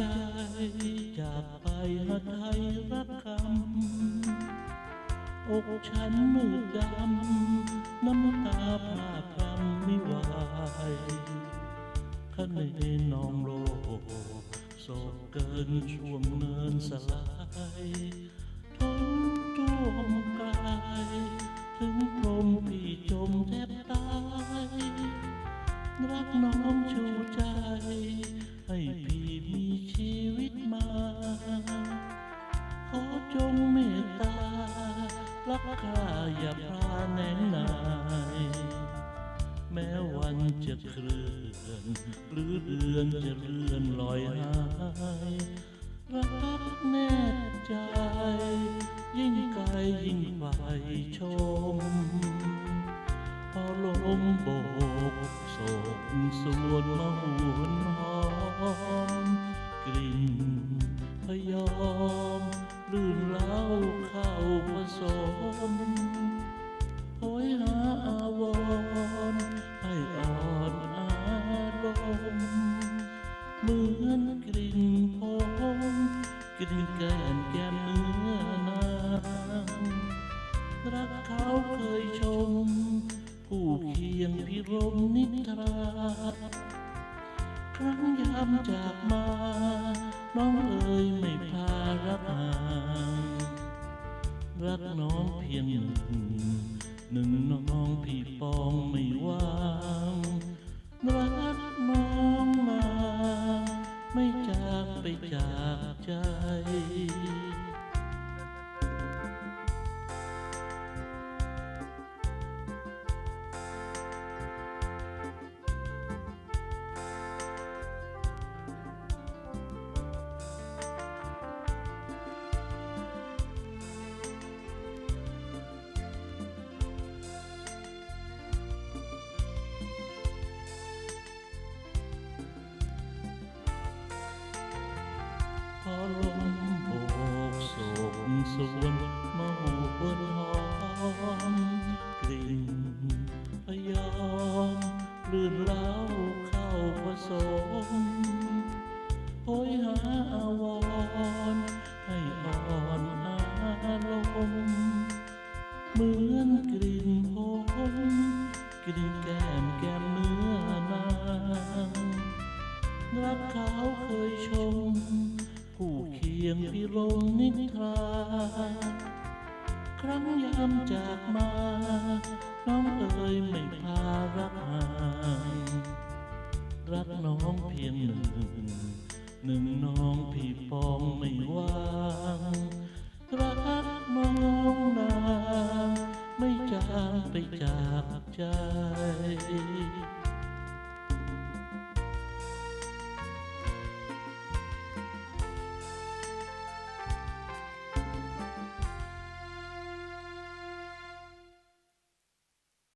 จากไปหาไทยรักคำอกฉันมืดดำ น้ำตาพรากพรำไม่ไหวข้าในนองโลกโศกเกินช่วงเนินสลาย น้องชูใจ ให้พี่มีชีวิตมา ขอจงเมตตา รักข้าอย่าพลาแหนงนาย แม้วันจะเคลื่อน หรือเดือนจะเลื่อนลอยหายรักแน่ใจ ยิ่งไกลยิ่งไฟชม พอลมโบกโศกสวนมาหวนหอม กลิ่นพยอมลื่นเล้าเข้าผสมโหยหาอาวรให้อ่อนอารมณ์เหมือนกลิ่นผมกลิ่นแก้มแก้ รมนิทราครั้งยามจากมา น้องเอ๋ยไม่พารักห่างรักน้องเพียงหนึ่งหนึ่งน้องพี่ปองไม่ว่า สวนมาหูบนหอมกลิ่นพยอมลื่นเล้าเข้าผสมโหยหาอาวรให้อ่อนอารมณ์เหมือนกลิ่นผมกลิ่นแก้มแก้มเนื้อนางรักเขาเคยชม เพียงพิรมนิทรา ครั้งยามจากมา น้องเอ๋ยไม่พารักห่างรักน้องเพียงหนึ่ง หนึ่งน้องพี่ปองไม่ว่างรักน้องนางไม่จางไปจากใจ